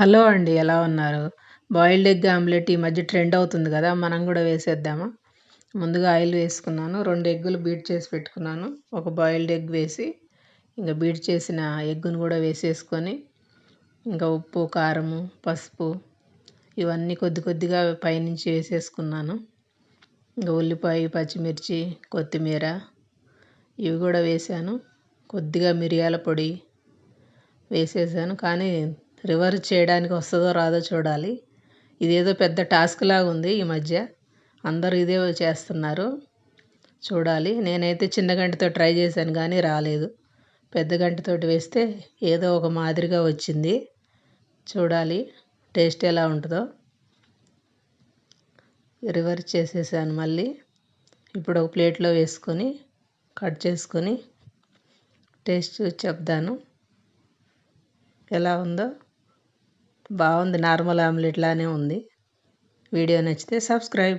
Hello అండి ఎలా ఉన్నారు? బాయిల్డ్ ఎగ్ ఆమ్లెట్ ఈ మధ్య ట్రెండ్ అవుతుంది కదా మనం కూడా వేసేద్దామా? ముందుగా ఆయిల్ వేసుకున్నాను రెండు ఎగ్గులు బీట్ చేసి పెట్టుకున్నాను. ఒక బాయిల్డ్ ఎగ్ వేసి ఇంకా బీట్ చేసిన ఎగ్గును కూడా వేసేసుకొని ఇంకా ఉప్పు కారము పసుపు ఇవన్నీ కొద్ది కొద్దిగా పైనుంచి వేసేసుకున్నాను. ఇంకా ఉల్లిపాయ పచ్చిమిర్చి కొత్తిమీర ఇవి కూడా వేసాను. కొద్దిగా మిరియాల పొడి వేసేసాను కానీ రివర్స్ చేయడానికి వస్తుందో రాదో చూడాలి. ఇదేదో పెద్ద టాస్క్ లాగా ఉంది ఈ మధ్య. అందరూ ఇదే చేస్తున్నారు. చూడాలి. నేనైతే చిన్న గంటతో ట్రై చేశాను కానీ రాలేదు. పెద్ద గంటతోటి వేస్తే ఏదో ఒక మాదిరిగా వచ్చింది. చూడాలి. టేస్ట్ ఎలా ఉంటుందో. రివర్స్ చేసేసాను మళ్ళీ. ఇప్పుడు ఒక ప్లేట్లో వేసుకొని కట్ చేసుకొని టేస్ట్ చూసి చెప్తాను. ఎలా ఉందో. బాగుంది. నార్మల్ ఆమ్లెట్ లానే ఉంది. వీడియో నచ్చితే సబ్స్క్రైబ్.